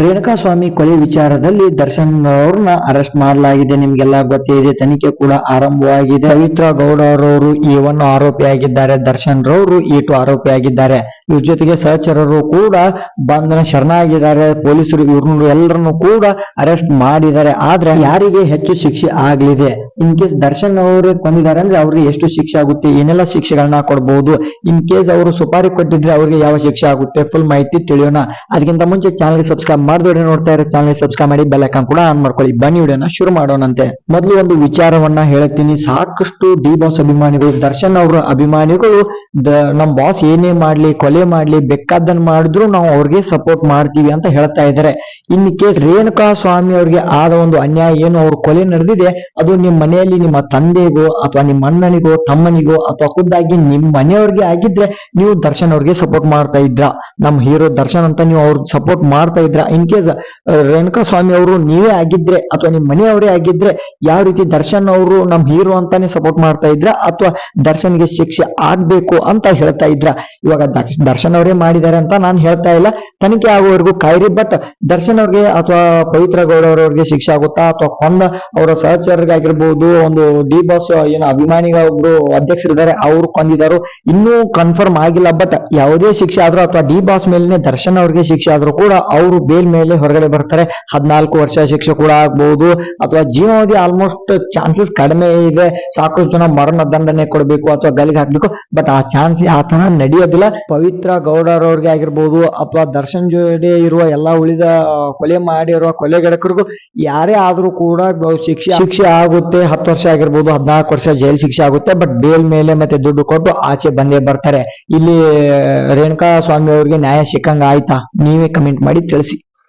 ರೇಣುಕಾ ಸ್ವಾಮಿ ಕೊಲೆ ವಿಚಾರದಲ್ಲಿ ದರ್ಶನ್ ಅವ್ರನ್ನ ಅರೆಸ್ಟ್ ಮಾಡಲಾಗಿದೆ. ನಿಮ್ಗೆಲ್ಲ ಗೊತ್ತಿದೆ ತನಿಖೆ ಕೂಡ ಆರಂಭವಾಗಿದೆ. ಪವಿತ್ರ ಗೌಡ ಅವರವರು ಈ ಒಂದು ಆರೋಪಿಯಾಗಿದ್ದಾರೆ. ದರ್ಶನ್ ರವರು ಈಟು ಆರೋಪಿಯಾಗಿದ್ದಾರೆ. ಇವ್ರ ಜೊತೆಗೆ ಸಹಚರರು ಕೂಡ ಬಂಧನ ಶರಣಾಗಿದ್ದಾರೆ. ಪೊಲೀಸರು ಇವ್ರನ್ನ ಎಲ್ಲರನ್ನು ಕೂಡ ಅರೆಸ್ಟ್ ಮಾಡಿದ್ದಾರೆ. ಆದ್ರೆ ಯಾರಿಗೆ ಹೆಚ್ಚು ಶಿಕ್ಷೆ ಆಗ್ಲಿದೆ? ಇನ್ ಕೇಸ್ ದರ್ಶನ್ ಅವರು ಕೊಂದಿದ್ದಾರೆ ಅಂದ್ರೆ ಅವ್ರಿಗೆ ಎಷ್ಟು ಶಿಕ್ಷೆ ಆಗುತ್ತೆ? ಏನೆಲ್ಲ ಶಿಕ್ಷೆಗಳನ್ನ ಕೊಡಬಹುದು ಇನ್ ಕೇಸ್ ಅವರು ಸುಪಾರಿ ಕೊಟ್ಟಿದ್ರೆ ಅವ್ರಿಗೆ ಯಾವ ಶಿಕ್ಷೆ ಆಗುತ್ತೆ? ಫುಲ್ ಮಾಹಿತಿ ತಿಳಿಯೋಣ. ಅದಕ್ಕಿಂತ ಮುಂಚೆ ಚಾನಲ್ ಸಬ್ಸ್ಕ್ರೈಬ್ ಮಾಡಿದ್ರೆ ನೋಡ್ತಾ ಇರೋ ಚಾನಲ್ ಸಬ್ಸ್ಕ್ರೈಬ್ ಮಾಡಿ ಬೆಲ್ ಐಕಾನ್ ಕೂಡ ಆನ್ ಮಾಡ್ಕೊಳ್ಳಿ. ಬನ್ನಿ ವಿಡಿಯೋನ ಶುರು ಮಾಡೋಣಂತೆ. ಮೊದಲು ಒಂದು ವಿಚಾರವನ್ನ ಹೇಳ್ತೀನಿ. ಸಾಕಷ್ಟು ಡಿ ಬಾಸ್ ಅಭಿಮಾನಿಗಳು, ದರ್ಶನ್ ಅವರ ಅಭಿಮಾನಿಗಳು ನಮ್ ಬಾಸ್ ಏನೇ ಮಾಡ್ಲಿ, ಕೊಲೆ ಮಾಡ್ಲಿ ಬೇಕಾದನ್ ಮಾಡಿದ್ರು ನಾವು ಅವ್ರಿಗೆ ಸಪೋರ್ಟ್ ಮಾಡ್ತೀವಿ ಅಂತ ಹೇಳ್ತಾ ಇದ್ದಾರೆ. ಇನ್ ಕೇಸ್ ರೇಣುಕಾ ಸ್ವಾಮಿ ಅವ್ರಿಗೆ ಆದ ಒಂದು ಅನ್ಯಾಯ ಏನು, ಅವ್ರ ಕೊಲೆ ನಡೆದಿದೆ, ಅದು ನಿಮ್ ಮನೆಯಲ್ಲಿ ನಿಮ್ಮ ತಂದೆಗೋ ಅಥವಾ ನಿಮ್ಮ ಅಣ್ಣನಿಗೋ, ತಮ್ಮನಿಗೋ ಅಥವಾ ಖುದ್ದಾಗಿ ನಿಮ್ ಮನೆಯವ್ರಿಗೆ ಆಗಿದ್ರೆ ನೀವು ದರ್ಶನ್ ಅವ್ರಿಗೆ ಸಪೋರ್ಟ್ ಮಾಡ್ತಾ ಇದ್ರ. ನಮ್ ಹೀರೋ ದರ್ಶನ್ ಅಂತ ನೀವು ಅವ್ರಿಗೆ ಸಪೋರ್ಟ್ ಮಾಡ್ತಾ ಇದ್ರ. ಇನ್ ಕೇಸ್ ರೇಣುಕಾ ಸ್ವಾಮಿ ಅವರು ನೀವೇ ಆಗಿದ್ರೆ ಅಥವಾ ನಿಮ್ ಮನೆಯವರೇ ಆಗಿದ್ರೆ ಯಾವ ರೀತಿ ದರ್ಶನ್ ಅವರು ನಮ್ ಹೀರೋ ಅಂತಾನೆ ಸಪೋರ್ಟ್ ಮಾಡ್ತಾ ಇದ್ರ ಅಥವಾ ದರ್ಶನ್ಗೆ ಶಿಕ್ಷೆ ಆಗ್ಬೇಕು ಅಂತ ಹೇಳ್ತಾ ಇದ್ರ. ಇವಾಗ ದರ್ಶನ್ ಅವರೇ ಮಾಡಿದ್ದಾರೆ ಅಂತ ನಾನು ಹೇಳ್ತಾ ಇಲ್ಲ. ತನಿಖೆ ಆಗುವವರೆಗೂ ಕಾಯ್ರಿ ಬಟ್ ದರ್ಶನ್ ಅವ್ರಿಗೆ ಅಥವಾ ಪವಿತ್ರ ಗೌಡ ಅವರವ್ರಿಗೆ ಶಿಕ್ಷೆ ಆಗುತ್ತಾ? ಅಥವಾ ಕೊಂದ ಅವರ ಸಹಚರರಿಗಾಗಿರ್ಬೋದು, ಒಂದು ಡಿ ಬಾಸ್ ಏನು ಅಭಿಮಾನಿಗಳ ಒಬ್ರು ಅಧ್ಯಕ್ಷರಿದ್ದಾರೆ, ಅವ್ರು ಕೊಂದಿದ್ದಾರೋ. ಇನ್ನೂ ಕನ್ಫರ್ಮ್ ಆಗಿಲ್ಲ ಬಟ್ ಯಾವುದೇ ಶಿಕ್ಷೆ ಆದ್ರೂ ಅಥವಾ ಡಿ ಬಾಸ್ ಮೇಲೆ ದರ್ಶನ್ ಅವ್ರಿಗೆ ಶಿಕ್ಷೆ ಆದ್ರೂ ಕೂಡ ಅವರು ಬೇಲ್ ಮೇಲೆ ಹೊರಗಡೆ ಬರ್ತಾರೆ. ಹದಿನಾಲ್ಕು ವರ್ಷ ಶಿಕ್ಷೆ ಕೂಡ ಆಗ್ಬಹುದು ಅಥವಾ ಜೀವಾವಧಿ ಆಲ್ಮೋಸ್ಟ್ ಚಾನ್ಸಸ್ ಕಡಿಮೆ ಇದೆ. ಸಾಕಷ್ಟು ಜನ ಮರಣ ದಂಡನೆ ಕೊಡಬೇಕು ಅಥವಾ ಗಲ್ಲಿಗೆ ಹಾಕ್ಬೇಕು. ಬಟ್ ಆ ಚಾನ್ಸ್ ಆತನ ನಡೆಯೋದಿಲ್ಲ. ಪವಿತ್ರ ಗೌಡರವ್ರಿಗೆ ಆಗಿರ್ಬೋದು, ಅಥವಾ ದರ್ಶನ್ ಜೋಡಿ ಇರುವ ಎಲ್ಲಾ ಉಳಿದ ಕೊಲೆ ಮಾಡಿರುವ ಕೊಲೆಗಡಕರಿಗೂ ಯಾರೇ ಆದರೂ ಕೂಡ ಶಿಕ್ಷೆ ಶಿಕ್ಷೆ ಆಗುತ್ತೆ. ಹತ್ತು ವರ್ಷ ಆಗಿರ್ಬೋದು, ಹದಿನಾಲ್ಕು ವರ್ಷ ಜೈಲ್ ಶಿಕ್ಷೆ ಆಗುತ್ತೆ. ಬಟ್ ಬೇಲ್ ಮೇಲೆ ಮತ್ತೆ ದುಡ್ಡು ಕೊಟ್ಟು ಆಚೆ ಬಂದೇ ಬರ್ತಾರೆ. ಇಲ್ಲಿ, ರೇಣುಕಾ ಸ್ವಾಮಿ ಅವ್ರಿಗೆ ನ್ಯಾಯ ಸಿಕ್ಕಂಗ ಆಯ್ತಾ ನೀವೇ ಕಮೆಂಟ್ ಮಾಡಿ ತಿಳಿಸಿ.